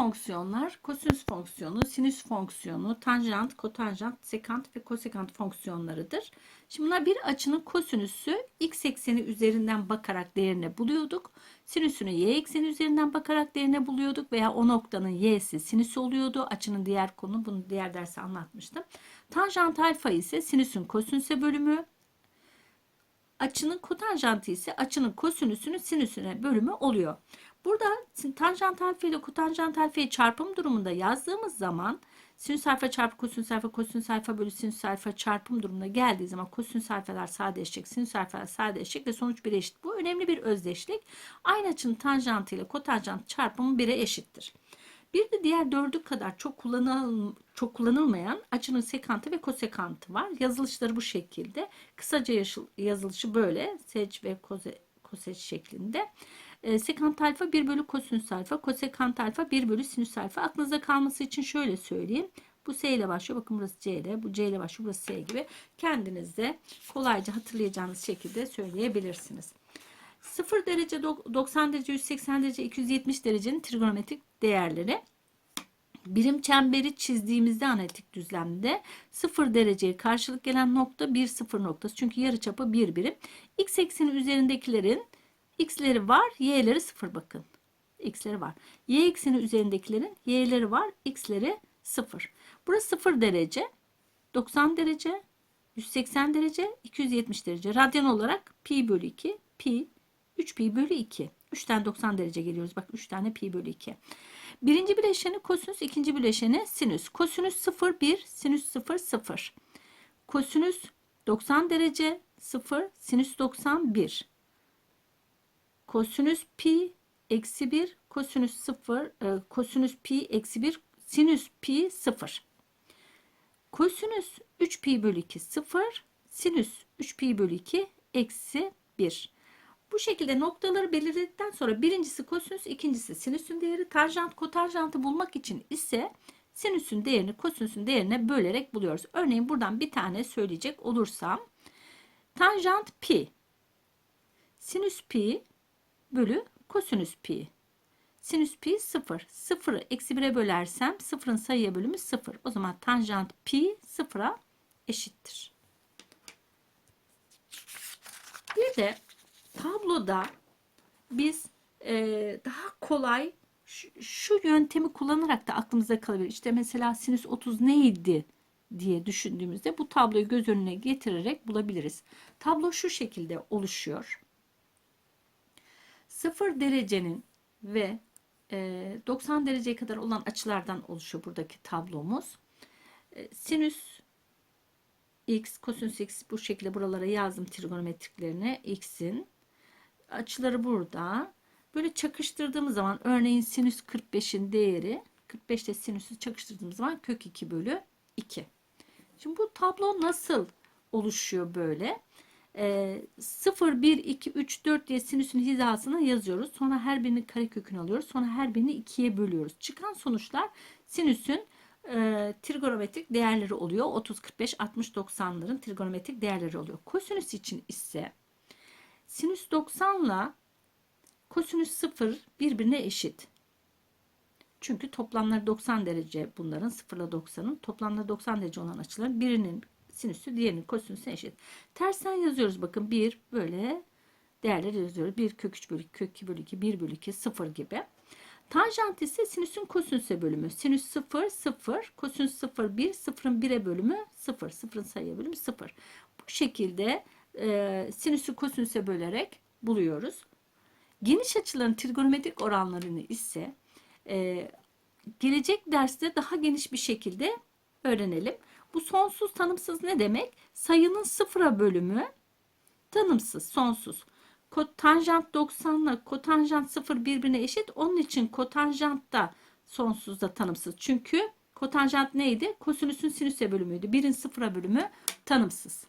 fonksiyonlar kosinüs fonksiyonu, sinüs fonksiyonu, tanjant, kotanjant, sekant ve kosekant fonksiyonlarıdır. Şimdi bunlar bir açının kosinüsü x ekseni üzerinden bakarak değerini buluyorduk. Sinüsünü y ekseni üzerinden bakarak değerini buluyorduk veya o noktanın y'si sinüs oluyordu. Açının diğer konu bunu diğer derste anlatmıştım. Tanjant alfa ise sinüsün kosinüse bölümü. Açının kotanjantı ise açının kosinüsünün sinüsüne bölümü oluyor. Burada tanjant alfa ile kotanjant alfayı çarpım durumunda yazdığımız zaman sinüs alfa çarpı kosinüs alfa kosinüs alfa bölü sinüs alfa çarpım durumuna geldiği zaman kosinüs alfalar sadeleşecek, sinüs alfalar sadeleşecek ve sonuç 1'e eşit. Bu önemli bir özdeşlik. Aynı açının tanjantı ile kotanjant çarpımı 1'e eşittir. Bir de diğer dördü kadar çok kullanıl çok kullanılmayan açının sekantı ve kosekantı var. Yazılışları bu şekilde. Kısaca yazılışı böyle. Sec ve koze, koseç şeklinde. E, sekant alfa 1 bölü kosinüs alfa, kosekant alfa 1 bölü sinüs alfa. Aklınızda kalması için şöyle söyleyeyim. Bu S ile başlıyor. Bakın burası C ile. Bu C ile başlıyor. Burası S gibi. Kendiniz de kolayca hatırlayacağınız şekilde söyleyebilirsiniz. 0 derece, 90 derece, 180 derece, 270 derecenin trigonometrik değerleri. Birim çemberi çizdiğimizde analitik düzlemde 0 dereceye karşılık gelen nokta 1 0 noktası. Çünkü yarıçapı 1 birim. X ekseni üzerindekilerin x'leri var, y'leri 0 bakın. x'leri var. Y ekseni üzerindekilerin y'leri var, x'leri 0. Burası 0 derece, 90 derece, 180 derece, 270 derece. Radyan olarak pi bölü 2, pi 3 pi bölü 2. 3'ten 90 derece geliyoruz. Bak 3 tane pi bölü 2. Birinci bileşeni kosinüs, ikinci bileşeni sinüs. Kosinüs 0, 1, sinüs 0, 0. Kosinüs 90 derece 0, sinüs 90, 1. Kosinüs pi eksi 1, kosinüs 0, e, kosinüs pi eksi 1, sinüs pi 0. Kosinüs 3 pi bölü 2 0, sinüs 3 pi bölü 2 eksi 1. Bu şekilde noktaları belirledikten sonra birincisi kosinüs, ikincisi sinüsün değeri. Tanjant kotanjantı bulmak için ise sinüsün değerini kosinüsün değerine bölerek buluyoruz. Örneğin buradan bir tane söyleyecek olursam tanjant pi sinüs pi bölü kosinüs pi. Sinüs pi 0. 0'ı eksi 1'e bölersem 0'ın sayıya bölümü 0. O zaman tanjant pi 0'a eşittir. Bir de tabloda biz e, daha kolay şu, şu yöntemi kullanarak da aklımızda kalabilir. İşte mesela sinüs 30 neydi diye düşündüğümüzde bu tabloyu göz önüne getirerek bulabiliriz. Tablo şu şekilde oluşuyor. 0 derecenin ve e, 90 dereceye kadar olan açılardan oluşuyor buradaki tablomuz. E, sinüs x, kosinüs x bu şekilde buralara yazdım trigonometriklerine. x'in açıları burada. Böyle çakıştırdığımız zaman örneğin sinüs 45'in değeri 45 ile sinüsü çakıştırdığımız zaman kök 2 bölü 2. Şimdi bu tablo nasıl oluşuyor böyle? E, 0, 1, 2, 3, 4 diye sinüsün hizasına yazıyoruz. Sonra her birinin karekökünü alıyoruz. Sonra her birini ikiye bölüyoruz. Çıkan sonuçlar sinüsün e, trigonometrik değerleri oluyor. 30, 45, 60, 90'ların trigonometrik değerleri oluyor. Kosinüs için ise sinüs 90 ile kosinüs 0 birbirine eşit. Çünkü toplamları 90 derece bunların 0 ile 90'ın toplamları 90 derece olan açıların birinin sinüsü diğerinin kosinüsüne eşit. Tersten yazıyoruz bakın 1 böyle değerleri yazıyoruz. 1 kök 3 bölü 2, kök 2 bölü 2, 1 bölü 2, 0 gibi. Tanjant ise sinüsün kosinüse bölümü. Sinüs 0, 0, kosinüs 0, 1, 0'ın 1'e bölümü 0, 0'ın sayıya bölümü 0. Bu şekilde e, sinüsü kosinüse bölerek buluyoruz. Geniş açıların trigonometrik oranlarını ise e, gelecek derste daha geniş bir şekilde öğrenelim. Bu sonsuz tanımsız ne demek? Sayının sıfıra bölümü tanımsız, sonsuz. Tanjant 90 ile kotanjant 0 birbirine eşit. Onun için kotanjant da sonsuz da tanımsız. Çünkü kotanjant neydi? Kosinüsün sinüse bölümüydü. Birin sıfıra bölümü tanımsız.